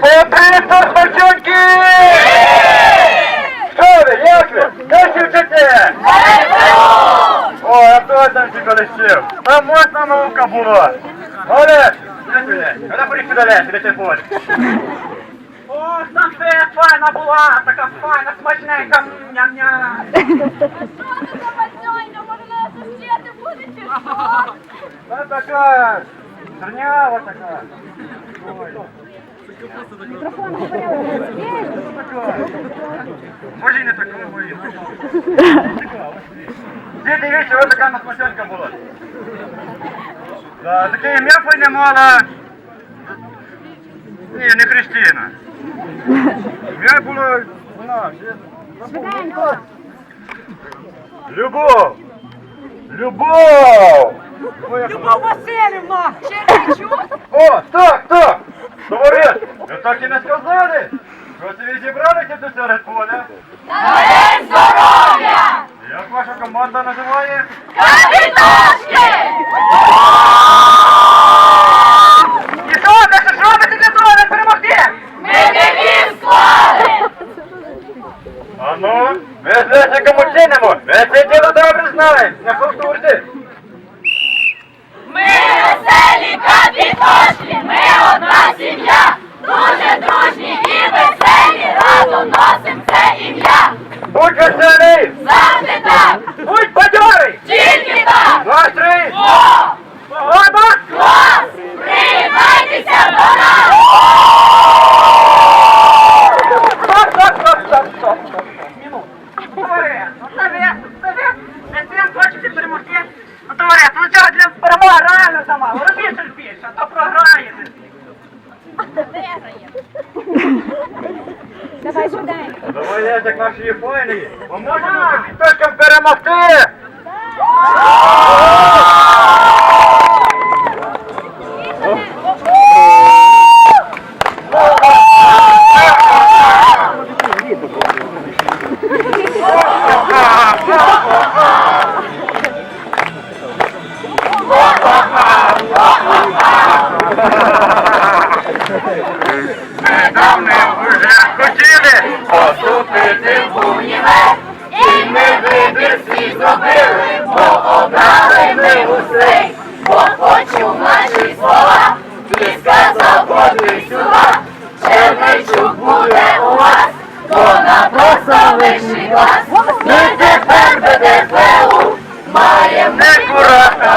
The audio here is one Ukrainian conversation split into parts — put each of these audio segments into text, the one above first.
Потрібно спочатки! Що ви, як ви? Ще вчите? О, я то там всі колищив. Там можна наука була. Де ти є? Вона сюди лезь, де ти. Ох, там це файна була, така файна, смачненька, ням-ням. Та така, зернява така. Може і не така, мої. Де дивіться, ось така насмаченка була. Да, таке ім'я файне мала. Ні, не Христина. Ім'я було, вона, ще- Любов! Любов! Любов Васильівна! О, так, так! Товариш, ви так і не сказали? Ви зібралися до серед поля? здоров'я! Як ваша команда називає? Капітошки! І що, ж робите для того, не перемогти? Ми девіз склали! А ну, ми з Лесиком оцінимо. Ми це діло добре знаємо. На повторте. Ми веселі капітошки! Ми одна сім'я! Дуже дружні і веселі! Разом носим це ім'я! Будь веселий! Завжди так! Будь бадьорий! Тільки так! Два, три! О! Ладно! Клас! Приєднайтеся до нас! Стоп, стоп, стоп, стоп, стоп, стоп. Ну це ви, це ви, не цим хочете перемогти? Ну, товариш, ну цього для перемоги реально замало. Давай, Лесик, наші файні. Ми можемо капітошкам перемогти! Ми вибір свій зробили, бо обрали ми гусей, бо почув наші слова, і сказав ходи сюда, Черничук буде у вас, то на просто вищий вас, ми тепер БДФУ, маємо не куратора.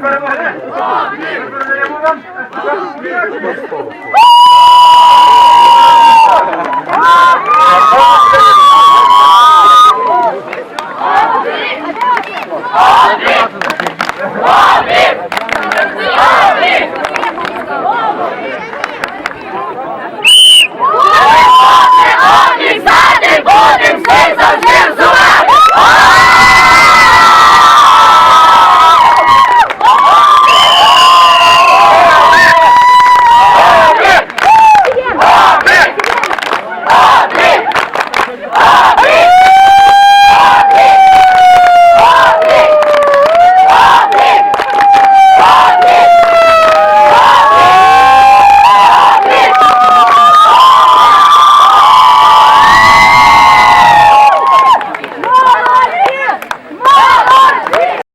Ми